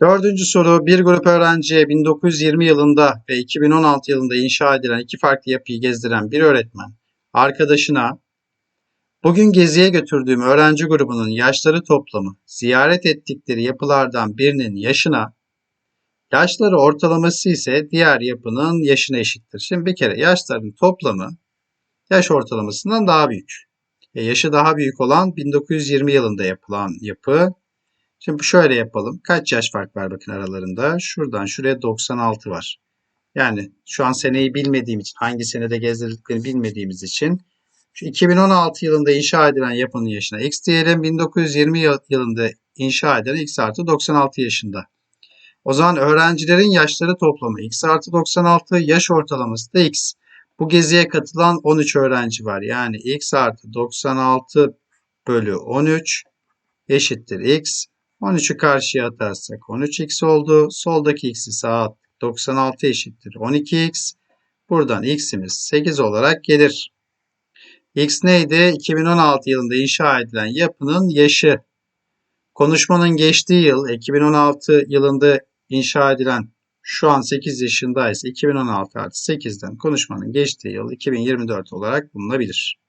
Dördüncü soru bir grup öğrenciye 1920 yılında ve 2016 yılında inşa edilen iki farklı yapıyı gezdiren bir öğretmen arkadaşına bugün geziye götürdüğüm öğrenci grubunun yaşları toplamı ziyaret ettikleri yapılardan birinin yaşına yaşları ortalaması ise diğer yapının yaşına eşittir. Şimdi bir kere yaşların toplamı yaş ortalamasından daha büyük. E, yaşı daha büyük olan 1920 yılında yapılan yapı Şimdi şöyle yapalım. Kaç yaş fark var bakın aralarında. Şuradan şuraya 96 var. Yani şu an seneyi bilmediğim için, hangi senede gezdirdiklerini bilmediğimiz için şu 2016 yılında inşa edilen yapının yaşına x diyelim. 1920 yıl- yılında inşa edilen x artı 96 yaşında. O zaman öğrencilerin yaşları toplamı x artı 96, yaş ortalaması da x. Bu geziye katılan 13 öğrenci var. Yani x artı 96 bölü 13 eşittir x. 13'ü karşıya atarsak 13x oldu. Soldaki x'i sağa attık. 96 eşittir 12x. Buradan x'imiz 8 olarak gelir. x neydi? 2016 yılında inşa edilen yapının yaşı. Konuşmanın geçtiği yıl 2016 yılında inşa edilen şu an 8 yaşındaysa 2016 artı 8'den konuşmanın geçtiği yıl 2024 olarak bulunabilir.